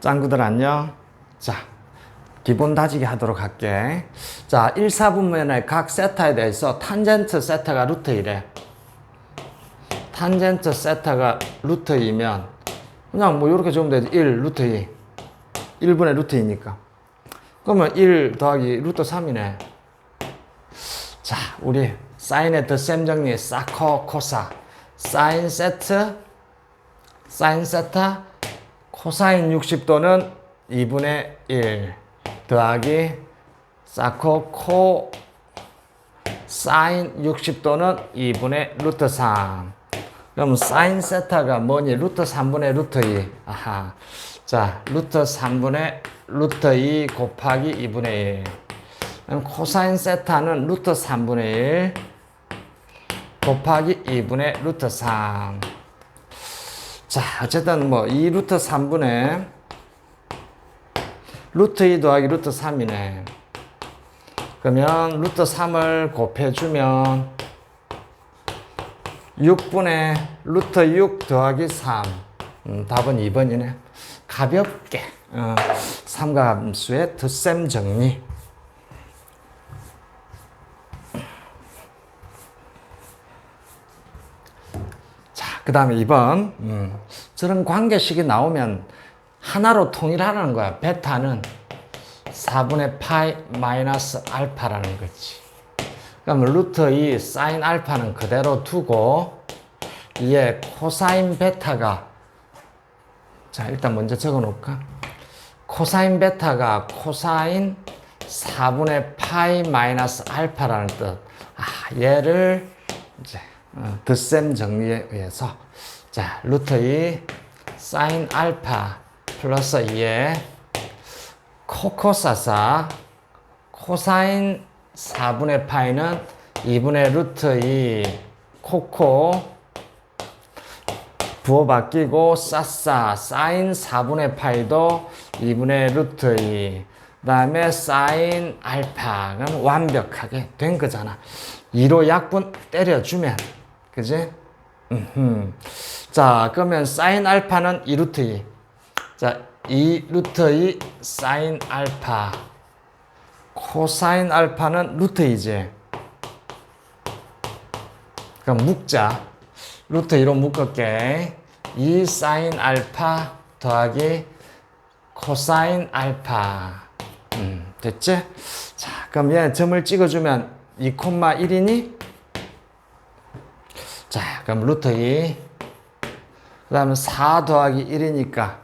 짱구들 안녕. 자, 기본 다지기 하도록 할게. 자, 1, 4분면의 각 세타에 대해서 탄젠트 세타가 루트 1에 탄젠트 세타가 루트 2면 그냥 뭐 이렇게 적으면 되지. 1 루트 2. 1분의 루트 2니까. 그러면 1 더하기 루트 3이네. 자, 우리 사인의 덧셈 정리 사커 코사 사인 세트 사인 세타 코사인 60도는 2분의 1 더하기 사코 코 사인 60도는 2분의 루트 3 그럼 사인 세타가 뭐니? 루트 3분의 루트 2 아하. 자 루트 3분의 루트 2 곱하기 2분의 1 그럼 코사인 세타는 루트 3분의 1 곱하기 2분의 루트 3 자, 어쨌든 뭐, 2 루트 3분의 루트 2 더하기 루트 3이네. 그러면 루트 3을 곱해주면 6분의 루트 6 더하기 3. 음, 답은 2번이네. 가볍게, 어, 삼각함수의 덧셈 정리. 자, 그 다음에 2번. 음, 저런 관계식이 나오면 하나로 통일하라는 거야. 베타는 4분의 파이 마이너스 알파라는 거지. 그럼 루트 2 사인 알파는 그대로 두고 이에 코사인 베타가 자, 일단 먼저 적어 놓을까? 코사인 베타가 코사인 4분의 파이 마이너스 알파라는 뜻. 아, 얘를 이제 어, 덧셈 정리에 의해서 자 루트 2 사인 알파 플러스 2에 코코사사 코사인 4분의 파이는 2분의 루트 2 코코 부호 바뀌고 싸싸 사인 4분의 파이도 2분의 루트 2 그다음에 사인 알파가 완벽하게 된 거잖아. 2로 약분 때려주면 그지? 자 그러면 사인 알파는 2 루트 2. 자, 2 루트 2 사인 알파. 코사인 알파는 루트 2지. 그럼 묶자. 루트 2로 묶을게. 2 사인 알파 더하기 코사인 알파. 음, 됐지? 자, 그럼 얘 점을 찍어주면 2,1이니? 자, 그럼 루트 2. 그 다음에 4 더하기 1이니까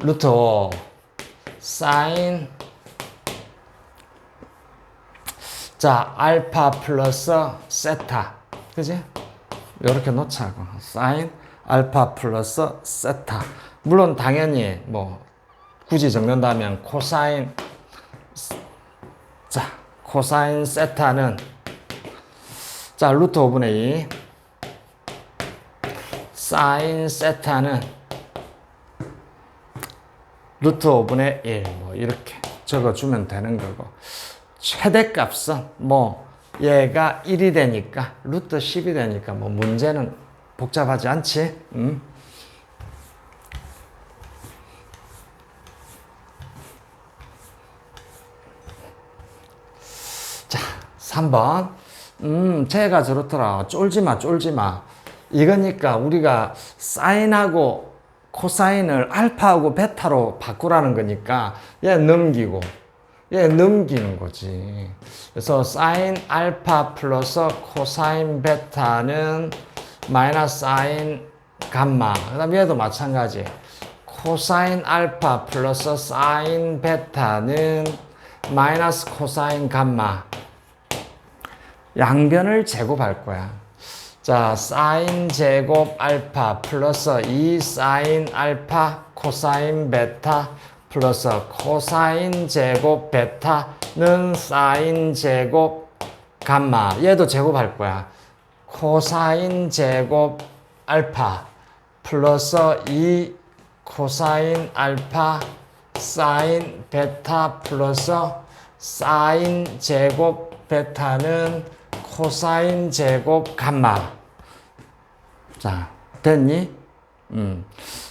루트 5. 사인. 자, 알파 플러스 세타. 그지? 이렇게 놓자고. 사인 알파 플러스 세타. 물론 당연히 뭐 굳이 적는다면 코사인 자, 코사인 세타는 자, 루트 5분의 2 사인 세타는 루트 5분의 1, 뭐, 이렇게 적어주면 되는 거고. 최대값은 뭐, 얘가 1이 되니까, 루트 10이 되니까, 뭐, 문제는 복잡하지 않지? 음? 자, 3번. 음, 쟤가 저렇더라. 쫄지 마, 쫄지 마. 이거니까 우리가 사인하고 코사인을 알파하고 베타로 바꾸라는 거니까 얘 넘기고 얘 넘기는 거지. 그래서 사인 알파 플러스 코사인 베타는 마이너스 사인 감마. 그 다음 얘도 마찬가지. 코사인 알파 플러스 사인 베타는 마이너스 코사인 감마. 양변을 제곱할 거야. 자, 사인 제곱 알파 플러스 2 사인 알파 코사인 베타 플러스 코사인 제곱 베타는 사인 제곱 감마. 얘도 제곱할 거야. 코사인 제곱 알파 플러스 2 코사인 알파 사인 베타 플러스 사인 제곱 베타는 코사인 제곱 감마. 자, 됐니? 음.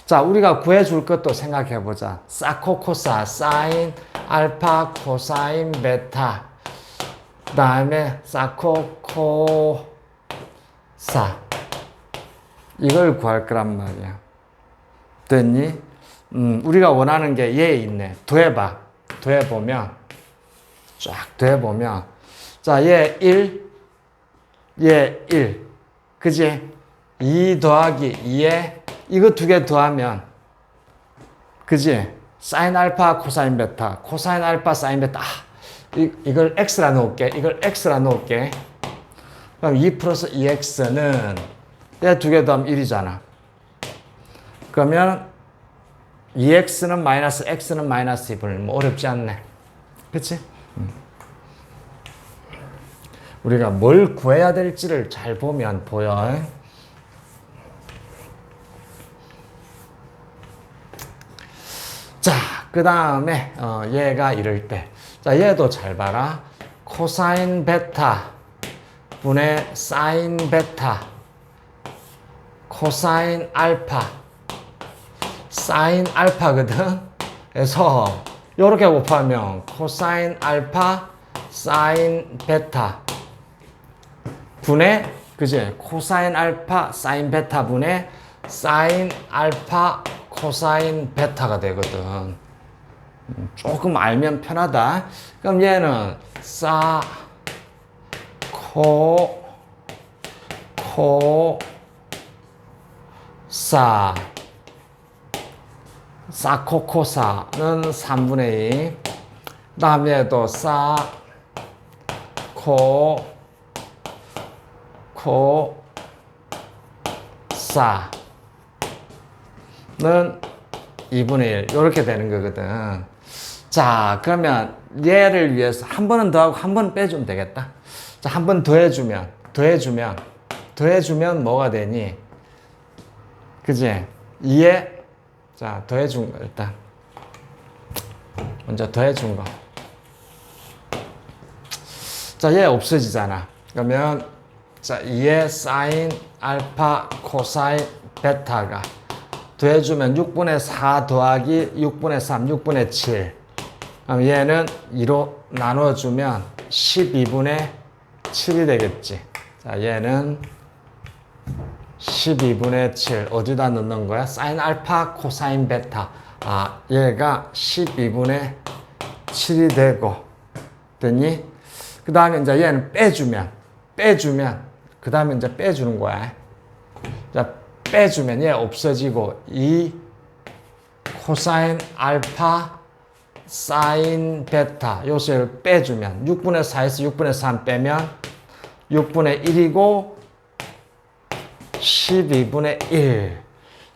자, 우리가 구해줄 것도 생각해보자. 사코코사, 사인, 알파, 코사인, 베타. 그 다음에 사코코사. 이걸 구할 거란 말이야. 됐니? 음, 우리가 원하는 게 얘 있네. 더해봐. 더해보면, 쫙 더해보면, 자, 얘 1, 얘 1. 그지? 2 더하기 2에 이거 두 개 더하면, 그지? 사인 알파, 코사인 베타, 코사인 알파, 사인 베타. 아, 이, 이걸 x라 놓을게. 이걸 x라 놓을게. 그럼 2 플러스 2x는 얘두개 더하면 1이잖아. 그러면 2x는 마이너스 x는 마이너스 2분의 뭐 어렵지 않네. 그치? 음. 우리가 뭘 구해야 될지를 잘 보면 보여. 자, 그 다음에 어, 얘가 이럴 때. 자, 얘도 잘 봐라. 코사인 베타 분의 사인 베타 코사인 알파 사인 알파거든. 그래서 이렇게 곱하면 코사인 알파 사인 베타 분의 그지 코사인 알파 사인 베타 분의 사인 알파 코사인 베타가 되거든. 음, 조금 알면 편하다. 그럼 얘는 사, 코, 코, 사, 사코코사는 3분의 2. 다음에 또 사, 코, 코, 사. 는 2분의 1 이렇게 되는 거거든. 자 그러면 얘를 위해서 한 번은 더 하고 한 번은 빼주면 되겠다. 자 한 번 더 해주면 더 해주면 더 해주면 뭐가 되니? 그지? 2에 자 더해준 거 일단 먼저 더해준 거. 자얘 없어지잖아. 그러면 자 2에 사인 알파 코사인 베타가 더해주면 6분의 4 더하기 6분의 3, 6분의 7. 얘는 2로 나눠주면 12분의 7이 되겠지. 자, 얘는 12분의 7. 어디다 넣는 거야? 사인 알파, 코사인 베타. 아, 얘가 12분의 7이 되고. 됐니? 그 다음에 이제 얘는 빼주면, 빼주면, 그 다음에 이제 빼주는 거야. 자, 빼주면 얘 없어지고 이 코사인 알파 사인 베타 요소를 빼주면 6분의 4에서 6분의 3 빼면 6분의 1이고 12분의 1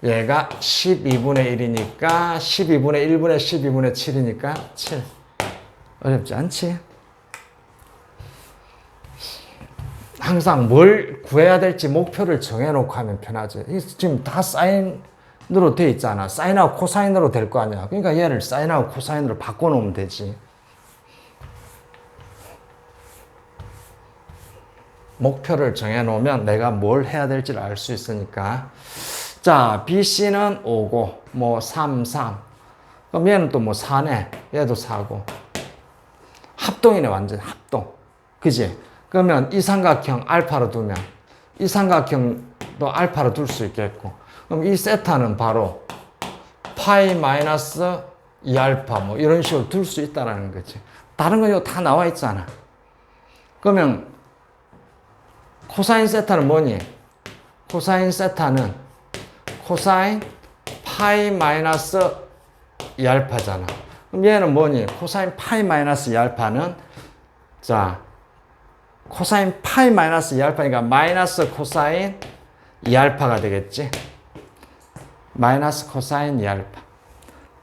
얘가 12분의 1이니까 12분의 1분의 12분의 7이니까 7 어렵지 않지? 항상 뭘 구해야 될지 목표를 정해놓고 하면 편하지. 지금 다 사인 으로 돼 있잖아. 사인하고 코사인으로 될 거 아니야. 그러니까 얘를 사인하고 코사인으로 바꿔놓으면 되지. 목표를 정해놓으면 내가 뭘 해야 될지를 알 수 있으니까. 자, BC는 5고, 뭐 3, 3. 그럼 얘는 또 뭐 4네. 얘도 4고. 합동이네, 완전 합동. 그지? 그러면 이 삼각형 알파로 두면 이 삼각형도 알파로 둘 수 있겠고 그럼 이 세타는 바로 파이 마이너스 2알파 뭐 이런 식으로 둘 수 있다는 거지. 다른 건 이거 다 나와 있잖아. 그러면 코사인 세타는 뭐니? 코사인 세타는 코사인 파이 마이너스 2알파잖아. 그럼 얘는 뭐니? 코사인 파이 마이너스 2알파는 자 코사인 파이 마이너스 2알파니까 마이너스 코사인 2알파가 되겠지. 마이너스 코사인 2알파.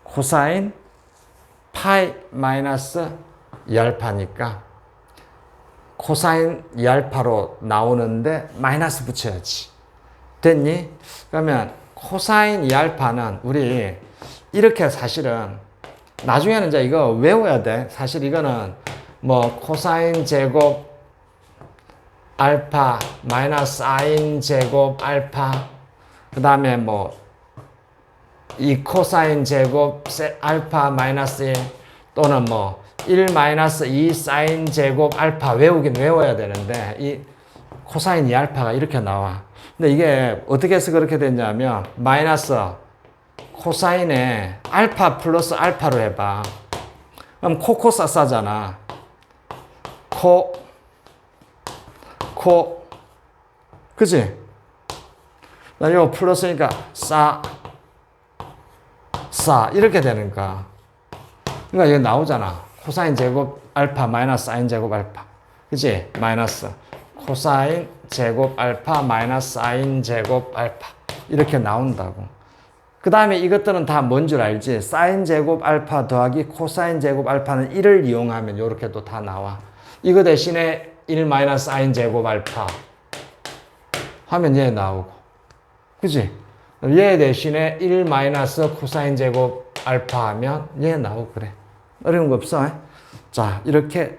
코사인 파이 마이너스 2알파니까 코사인 2알파로 나오는데 마이너스 붙여야지. 됐니? 그러면 코사인 2알파는 우리 이렇게 사실은 나중에는 이제 이거 외워야 돼. 사실 이거는 뭐 코사인 제곱 알파 마이너스 아인 제곱 알파 그 다음에 뭐 2 코사인 제곱 세- 알파 마이너스 1 또는 뭐 1 마이너스 2 사인 제곱 알파 외우긴 외워야 되는데 이 코사인 2 알파가 이렇게 나와. 근데 이게 어떻게 해서 그렇게 됐냐면 마이너스 코사인에 알파 플러스 알파로 해봐. 그럼 코코사사잖아. 코, 코, 그지? 나 이거 플러스니까 싸, 싸 이렇게 되는 거야. 그러니까 이게 나오잖아. 코사인 제곱 알파 마이너스 사인 제곱 알파. 그지? 마이너스 코사인 제곱 알파 마이너스 사인 제곱 알파 이렇게 나온다고. 그 다음에 이것들은 다 뭔 줄 알지? 사인 제곱 알파 더하기 코사인 제곱 알파는 1을 이용하면 이렇게도 다 나와. 이거 대신에 1 마이너스 사인 제곱 알파 하면 얘 나오고. 그지? 얘 대신에 1 마이너스 코사인 제곱 알파 하면 얘 나오고 그래. 어려운 거 없어. 자, 이렇게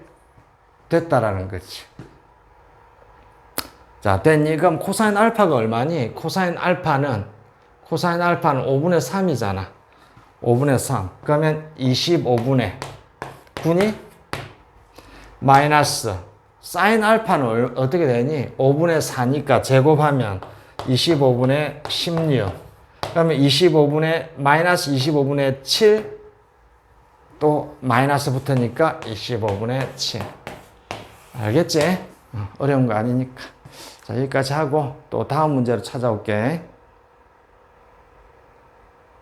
됐다라는 거지. 자, 됐니? 그럼 코사인 알파가 얼마니? 코사인 알파는 코사인 알파는 5분의 3이잖아. 5분의 3. 그러면 25분의 9니? 마이너스 사인 알파는 얼- 어떻게 되니? 5분의 4니까 제곱하면 25분의 16. 그러면 25분의 마이너스 25분의 7. 또 마이너스 붙으니까 25분의 7. 알겠지? 어, 어려운 거 아니니까. 자, 여기까지 하고 또 다음 문제로 찾아올게.